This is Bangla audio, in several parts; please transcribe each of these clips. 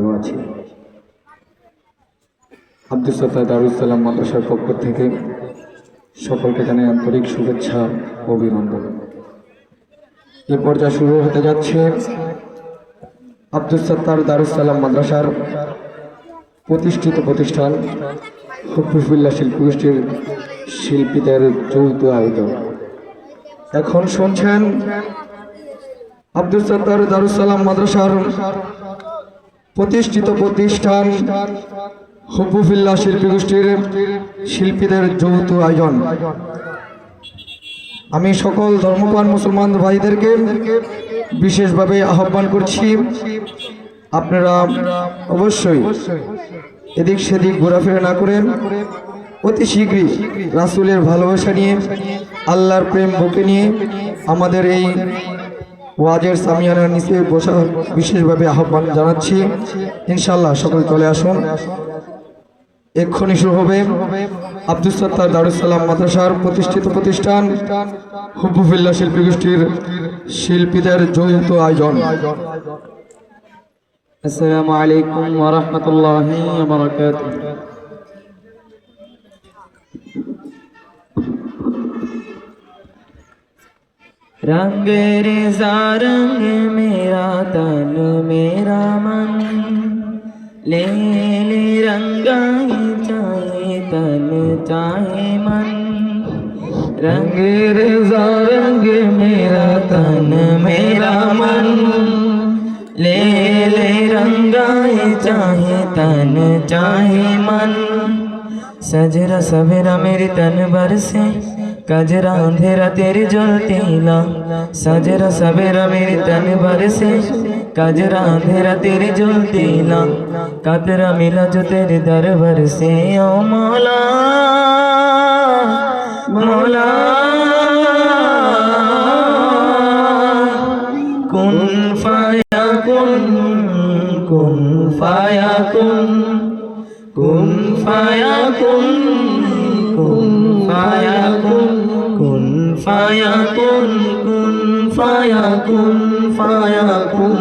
ভালো আছি। আব্দুল সত্তা দারুসালাম মাদ্রাসার পক্ষ থেকে সকলকে জানাই আন্তরিক শুভেচ্ছা অভিনন্দন। এ পর্যায়ে শুরু হতে যাচ্ছে আব্দুল সত্তার দারুসালাম মাদ্রাসার প্রতিষ্ঠিত প্রতিষ্ঠান হুফুফুল্লাহ শিল্পগোষ্ঠীর শিল্পীদের যৌথ আয়োজন। এখন শুনছেন আব্দুল সত্তার দারুসালাম মাদ্রাসার প্রতিষ্ঠিত প্রতিষ্ঠান হুফুফিল্লা শিল্পী গোষ্ঠীর শিল্পীদের যৌথ আয়োজন। আমি সকল ধর্মপ্রাণ মুসলমান ভাইদেরকে বিশেষভাবে আহ্বান করছি, আপনারা অবশ্যই এদিক সেদিক ঘোরাফেরা না করেন অতি শীঘ্রই রাসুলের ভালোবাসা নিয়ে, আল্লাহর প্রেম বুকে নিয়ে আমাদের এই ওয়াজের সামিয়ানার নিচে বসা বিশেষভাবে আহ্বান জানাচ্ছি। ইনশাল্লাহ সকল চলে আসুন। এক্ষুনি শুরু হবে আব্দুল সত্তার দারুসালাম মাদ্রাসার প্রতিষ্ঠিত প্রতিষ্ঠান হুবুফিল্লা শিল্পী গোষ্ঠীর শিল্পীদের যৌথ আয়োজন। আসসালামু আলাইকুম ওয়া বারাকাতুহু। रंग रेजा, रंग मेरा, तन मेरा मन। ले ले रंगाई चाहे तन चाहे मन। रंग रेजा, रंग मेरा, तन मेरा मन। ले ले रंगाए चाहे तन चाहे मन। सजरा सवेरा मेरे तन भर से। कजरा अंधेरा तेरे जलते ला सजरा सवेरा मेरे तन भर से कजरा अंधेरा तेरे जलते ला कतरा मिला जो तेरे दर भर से ओ मौला मौला कुन फाया कुन कुन फाया कुन কুন ফায়া কুন কুন ফায়া কুন কুন ফায়া কুন কুন ফায়া কুন ফায়া কুন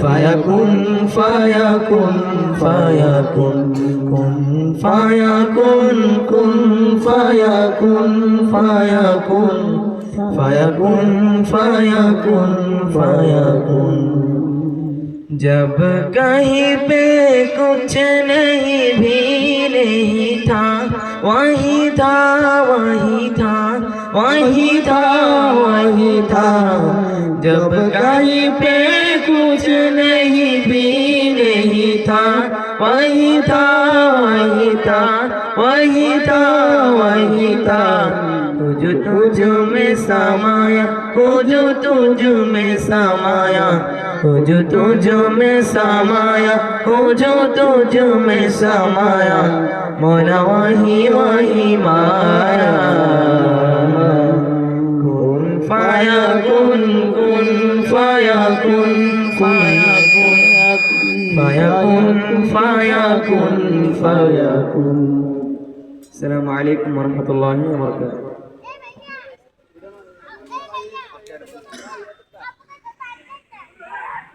ফায়া কুন ফায়া কুন ফায়া কুন কুন ফায়া কুন কুন ফায়া কুন ফায়া কুন ফায়া কুন ফায়া কুন ফায়া কুন जब कहीं पे कुछ नहीं भी नहीं था वही था वही था वही था वही था जब कहीं पे कुछ नहीं भी नहीं था। वही था वही था वही था वही था तुझ तुझ में समाया, तुझ तुझ में समाया, तुझ तुझ में समाया, तुझ तुझ में समाया मोला वही वही माया فيكن فيكن فيكن السلام عليكم ورحمة الله وبركاته